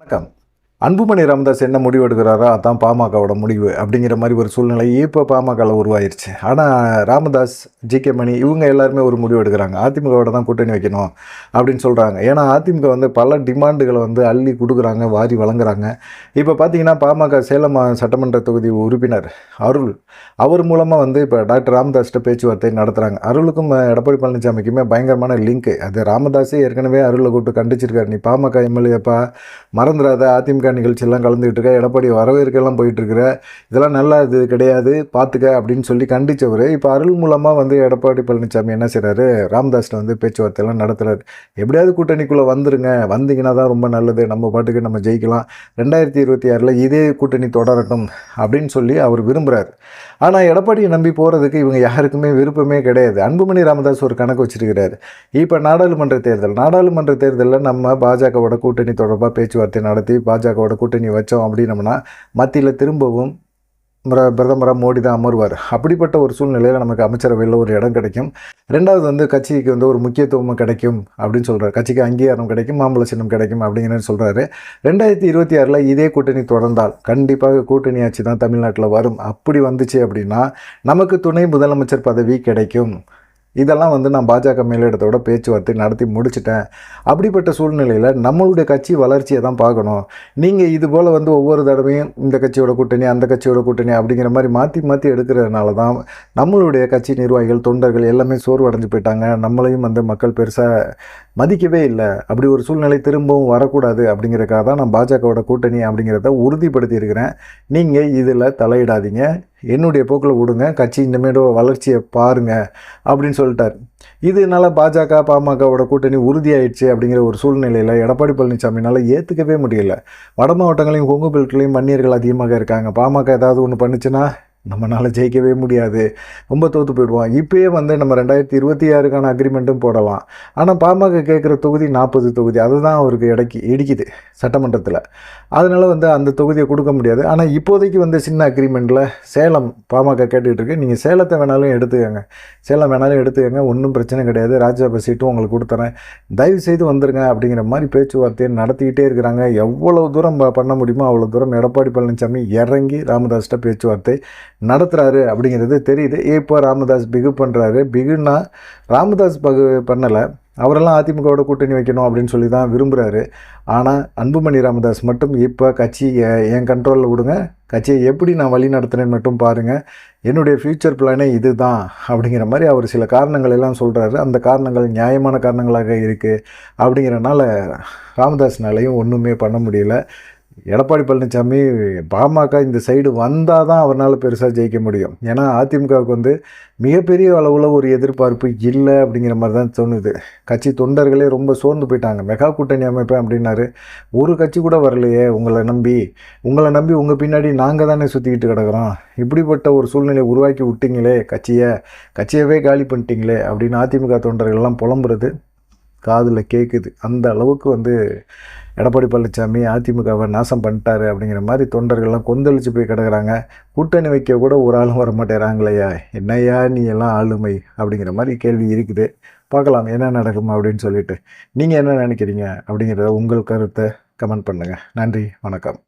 வணக்கம் அன்புமணி ராமதாஸ் என்ன முடிவு எடுக்கிறாரோ அதான் பாமகவோட முடிவு அப்படிங்கிற மாதிரி ஒரு சூழ்நிலை இப்போ பாமகவில் உருவாயிருச்சு. ஆனால் ராமதாஸ் ஜி கே மணி இவங்க எல்லாருமே ஒரு முடிவு எடுக்கிறாங்க. அதிமுகவோட தான் கூட்டணி வைக்கணும் அப்படின்னு சொல்கிறாங்க ஏன்னா அதிமுக வந்து பல டிமாண்டுகளை வந்து அள்ளி கொடுக்குறாங்க வாரி வழங்குறாங்க. இப்போ பார்த்தீங்கன்னா பாமக சேலம் சட்டமன்ற தொகுதி உறுப்பினர் அருள் அவர் மூலமாக வந்து இப்போ டாக்டர் ராமதாஸ்கிட்ட பேச்சுவார்த்தை நடத்துகிறாங்க அருளுக்கும் எடப்பாடி பழனிசாமிக்குமே பயங்கரமான லிங்க். அது ராமதாஸே ஏற்கனவே அருளை கூப்பிட்டு கண்டிச்சிருக்காரு. நீ பாமக எம்எல்ஏப்பா மறந்துடாத அதிமுக நிகழ்ச்சியெல்லாம் கலந்துக்கிட்டு இருக்க எடப்பாடி வரவேற்கெல்லாம் போயிட்டுருக்குற இதெல்லாம் நல்லா இது கிடையாது பார்த்துக்க அப்படின்னு சொல்லி கண்டிச்சவர். இப்போ அருள் மூலமாக வந்து எடப்பாடி பழனிசாமி என்ன செய்கிறாரு ராமதாஸ்ட்ட வந்து பேச்சுவார்த்தையெல்லாம் நடத்துகிறாரு எப்படியாவது கூட்டணிக்குள்ளே வந்துருங்க. வந்தீங்கன்னா தான் ரொம்ப நல்லது. நம்ம பாட்டுக்கு நம்ம ஜெயிக்கலாம். ரெண்டாயிரத்தி இருபத்தி ஆறில் இதே கூட்டணி தொடரட்டும் அப்படின்னு சொல்லி அவர் விரும்புகிறார் ஆனால் எடப்பாடியை நம்பி போகிறதுக்கு இவங்க யாருக்குமே விருப்பமே கிடையாது. அன்புமணி ராமதாஸ் ஒரு கணக்கு வச்சிருக்கிறார். இப்போ நாடாளுமன்ற தேர்தல். நாடாளுமன்ற தேர்தலில் நம்ம பாஜகவோட கூட்டணி தொடர்பாக பேச்சுவார்த்தை நடத்தி பாஜக பாஜகவோட கூட்டணி வச்சோம் அப்படின்னம்னா மத்தியில் திரும்பவும் பிரதமராக மோடி தான் அமர்வார். அப்படிப்பட்ட ஒரு சூழ்நிலையில் நமக்கு அமைச்சரவையில் ஒரு இடம் கிடைக்கும். ரெண்டாவது வந்து கட்சிக்கு வந்து ஒரு முக்கியத்துவம் கிடைக்கும் அப்படின்னு சொல்கிறார் கட்சிக்கு அங்கீகாரம் கிடைக்கும் மாம்பழ சின்னம் கிடைக்கும் அப்படிங்கிற சொல்கிறாரு ரெண்டாயிரத்தி இருபத்தி ஆறில் இதே கூட்டணி தொடர்ந்தால் கண்டிப்பாக கூட்டணி ஆட்சி தான் தமிழ்நாட்டில் வரும். அப்படி வந்துச்சு அப்படின்னா நமக்கு துணை முதலமைச்சர் பதவி கிடைக்கும். இதெல்லாம் வந்து நான் பாஜக மேலிடத்தோட பேச்சுவார்த்தை நடத்தி முடிச்சிட்டேன். அப்படிப்பட்ட சூழ்நிலையில் நம்மளுடைய கட்சி வளர்ச்சியை தான் பார்க்கணும். நீங்கள் இது போல் வந்து ஒவ்வொரு தடவையும் இந்த கட்சியோட கூட்டணி அந்த கட்சியோட கூட்டணி அப்படிங்கிற மாதிரி மாற்றி மாற்றி எடுக்கிறதுனால தான் நம்மளுடைய கட்சி நிர்வாகிகள் தொண்டர்கள் எல்லாமே சோர்வடைஞ்சு போயிட்டாங்க. நம்மளையும் வந்து மக்கள் பெருசாக மதிக்கவே இல்லை. அப்படி ஒரு சூழ்நிலை திரும்பவும் வரக்கூடாது அப்படிங்கிறதுக்காக தான் நான் பாஜகவோட கூட்டணி அப்படிங்கிறத உறுதிப்படுத்தியிருக்கிறேன். நீங்கள் இதில் தலையிடாதீங்க. என்னுடைய போக்கில் விடுங்க கட்சி இந்தமாரி வளர்ச்சியை பாருங்க அப்படின்னு சொல்லிட்டார். இதனால பாஜக பாமகவோட கூட்டணி உறுதியாயிடுச்சு அப்படிங்கிற ஒரு சூழ்நிலையில் எடப்பாடி பழனிசாமினால ஏற்றுக்கவே முடியல. வட மாவட்டங்களையும் கொங்கு பெல்ட்லையும் மன்னியர்கள் அதிகமாக இருக்காங்க. பாமக ஏதாவது ஒன்று பண்ணுச்சுன்னா நம்மளால் ஜெயிக்கவே முடியாது. ரொம்ப தோற்று போயிடுவோம் இப்போயே வந்து நம்ம ரெண்டாயிரத்தி இருபத்தி ஆறுக்கான அக்ரிமெண்ட்டும் போடலாம். ஆனால் பாமக கேட்குற தொகுதி நாற்பது தொகுதி. அதுதான் அவருக்கு இடைக்கு இடிக்குது சட்டமன்றத்தில். அதனால் வந்து அந்த தொகுதியை கொடுக்க முடியாது. ஆனால் இப்போதைக்கு வந்து சின்ன அக்ரிமெண்ட்டில் சேலம் பாமக கேட்டுக்கிட்டு இருக்கு நீங்கள் சேலத்தை வேணாலும் எடுத்துக்கங்க. சேலம் வேணாலும் எடுத்துக்கங்க. ஒன்றும் பிரச்சனை கிடையாது. ராஜ்யசபா சீட்டும் உங்களுக்கு கொடுத்துறேன். தயவு செய்து வந்துருங்க அப்படிங்கிற மாதிரி பேச்சுவார்த்தையை நடத்திக்கிட்டே இருக்கிறாங்க. எவ்வளோ தூரம் பண்ண முடியுமோ அவ்வளோ தூரம் எடப்பாடி பழனிசாமி இறங்கி ராமதாஸ்கிட்ட பேச்சுவார்த்தை நடத்துகிறாரு அப்படிங்கிறது தெரியுது. இப்போ ராமதாஸ் பிகு பண்ணுறாரு பிகுன்னா ராமதாஸ் பகு பண்ணலை. அவரெல்லாம் அதிமுகவோட கூட்டணி வைக்கணும் அப்படின்னு சொல்லி தான் விரும்புகிறாரு ஆனால் அன்புமணி ராமதாஸ் மட்டும் இப்போ கட்சி என் கண்ட்ரோலில் விடுங்க. கட்சியை எப்படி நான் வழி நடத்துகிறேன்னு மட்டும் பாருங்கள் என்னுடைய ஃப்யூச்சர் பிளானே இதுதான் அப்படிங்கிற மாதிரி அவர் சில காரணங்கள் எல்லாம் சொல்கிறாரு அந்த காரணங்கள் நியாயமான காரணங்களாக இருக்குது அப்படிங்கிறனால ராமதாஸ்னாலையும் ஒன்றுமே பண்ண முடியல. எடப்பாடி பழனிசாமி பாமக இந்த சைடு வந்தால் தான் அவரால் பெருசாக ஜெயிக்க முடியும். ஏன்னா அதிமுகவுக்கு வந்து மிகப்பெரிய அளவில் ஒரு எதிர்பார்ப்பு இல்லை அப்படிங்கிற மாதிரி தான் தோணுது. கட்சி தொண்டர்களே ரொம்ப சோர்ந்து போயிட்டாங்க. மெகா கூட்டணி அமைப்பேன் அப்படின்னாரு. ஒரு கட்சி கூட வரலையே உங்களை நம்பி. உங்களை நம்பி உங்கள் பின்னாடி நாங்கள் தானே சுற்றிக்கிட்டு கிடக்குறோம். இப்படிப்பட்ட ஒரு சூழ்நிலையை உருவாக்கி விட்டீங்களே கட்சியை. கட்சியவே காலி பண்ணிட்டீங்களே அப்படின்னு அதிமுக தொண்டர்கள்லாம் புலம்புறது. காதில் கேட்குது அந்த அளவுக்கு வந்து எடப்பாடி பழனிசாமி அதிமுகவை நாசம் பண்ணிட்டாரு அப்படிங்கிற மாதிரி தொண்டர்கள்லாம் கொந்தளிச்சு போய் கிடக்குறாங்க. கூட்டணி வைக்க கூட ஒரு ஆளும் வர மாட்டேறாங்களையா என்னையா நீ எல்லாம் ஆளுமை அப்படிங்கிற மாதிரி கேள்வி இருக்குது. பார்க்கலாம் என்ன நடக்கும் அப்படின்னு சொல்லிட்டு. நீங்கள் என்ன நினைக்கிறீங்க அப்படிங்கிறத உங்கள் கருத்தை கமெண்ட் பண்ணுங்கள் நன்றி வணக்கம்.